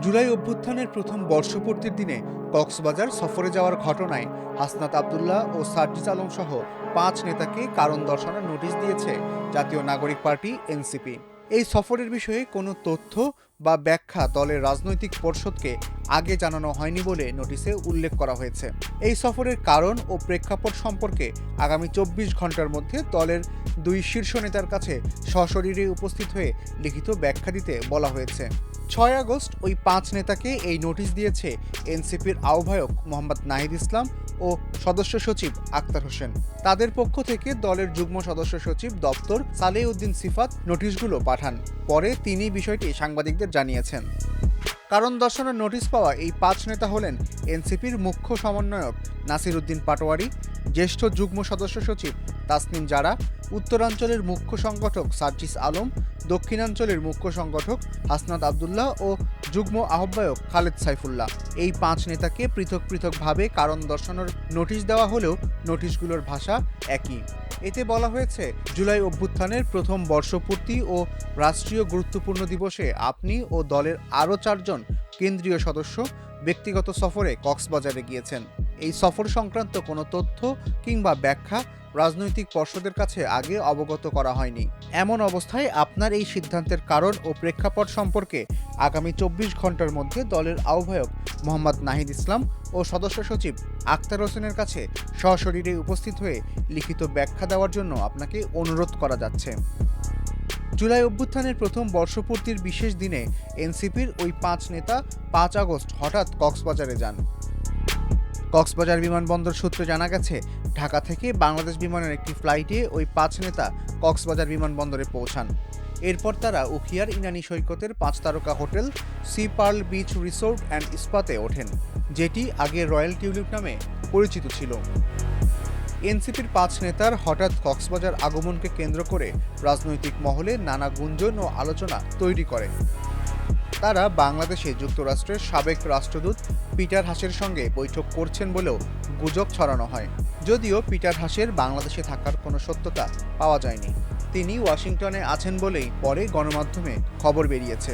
জুলাই অভ্যুত্থানের প্রথম বর্ষপূর্তির দিনে কক্সবাজার সফরে যাওয়ার ঘটনায় হাসনাত আবদুল্লাহ ও সার্জিস আলম সহ পাঁচ নেতাকে কারণ দর্শানোর নোটিশ দিয়েছে জাতীয় নাগরিক পার্টি, এনসিপি। এই সফরের বিষয়ে কোনো তথ্য বা ব্যাখ্যা দলের রাজনৈতিক পর্ষদকে আগে জানানো হয়নি বলে নোটিশে উল্লেখ করা হয়েছে। এই সফরের কারণ ও প্রেক্ষাপট সম্পর্কে আগামী চব্বিশ ঘণ্টার মধ্যে দলের দুই শীর্ষ নেতার কাছে সশরীরে উপস্থিত হয়ে লিখিত ব্যাখ্যা দিতে বলা হয়েছে। ছয় আগস্ট ওই পাঁচ নেতাকে এই নোটিশ দিয়েছে এনসিপির আহ্বায়ক মোহাম্মদ নাহিদ ইসলাম ও সদস্য সচিব আক্তার হোসেন। তাদের পক্ষ থেকে দলের যুগ্ম সদস্য সচিব দপ্তর সালেহ উদ্দিন সিফাত নোটিশগুলো পাঠান। পরে তিনি বিষয়টি সাংবাদিকদের জানিয়েছেন। কারণ দর্শনের নোটিশ পাওয়া এই পাঁচ নেতা হলেন এনসিপির মুখ্য সমন্বয়ক নাসির উদ্দিন পাটোয়ারি, জ্যেষ্ঠ যুগ্ম সদস্য সচিব তাসনিম জারা, উত্তরাঞ্চলের মুখ্য সংগঠক সার্জিস আলম দক্ষিণাঞ্চলের মুখ্য সংগঠক হাসনাত আবদুল্লাহ ও যুগ্ম আহ্বায়ক খালেদ সাইফুল্লাহ। এই পাঁচ নেতাকে পৃথক পৃথকভাবে কারণ দর্শানোর নোটিশ দেওয়া হলেও নোটিশগুলোর ভাষা একই। এতে বলা হয়েছে, জুলাই অভ্যুত্থানের প্রথম বর্ষপূর্তি ও রাষ্ট্রীয় গুরুত্বপূর্ণ দিবসে আপনি ও দলের আরও চারজন কেন্দ্রীয় সদস্য ব্যক্তিগত সফরে কক্সবাজারে গিয়েছেন। এই সফর সংক্রান্ত কোনো তথ্য কিংবা ব্যাখ্যা রাজনৈতিক পর্ষদের কাছে আগে অবগত করা হয়নি। এমন অবস্থায় আপনার এই সিদ্ধান্তের কারণ ও প্রেক্ষাপট সম্পর্কে আগামী চব্বিশ ঘণ্টার মধ্যে দলের আহ্বায়ক মোহাম্মদ নাহিদ ইসলাম ও সদস্য সচিব আক্তার হোসেনের কাছে সশরীরে উপস্থিত হয়ে লিখিত ব্যাখ্যা দেওয়ার জন্য আপনাকে অনুরোধ করা যাচ্ছে। জুলাই অভ্যুত্থানের প্রথম বর্ষপূর্তির বিশেষ দিনে এনসিপির ওই পাঁচ নেতা পাঁচ আগস্ট হঠাৎ কক্সবাজারে যান। কক্সবাজার বিমানবন্দর সূত্রে জানা গেছে, ঢাকা থেকে বাংলাদেশ বিমানের একটি ফ্লাইটে ওই পাঁচ নেতা কক্সবাজার বিমানবন্দরে পৌঁছান। এরপর তারা উখিয়ার ইনানি সৈকতের পাঁচ তারকা hotel, sea pearl beach resort and ইস্পাতে ওঠেন, যেটি আগে রয়্যাল টিউলিপ নামে পরিচিত ছিল। এনসিপির পাঁচ নেতার হঠাৎ কক্সবাজার আগমনকে কেন্দ্র করে রাজনৈতিক মহলে নানা গুঞ্জন ও আলোচনা তৈরি করে। তারা বাংলাদেশে যুক্তরাষ্ট্রের সাবেক রাষ্ট্রদূত পিটার হাসের সঙ্গে বৈঠক করছেন বলেও গুজব ছড়ানো হয়। যদিও পিটার হাসের বাংলাদেশে থাকার কোনো সত্যতা পাওয়া যায়নি। তিনি ওয়াশিংটনে আছেন বলেই পরে গণমাধ্যমে খবর বেরিয়েছে।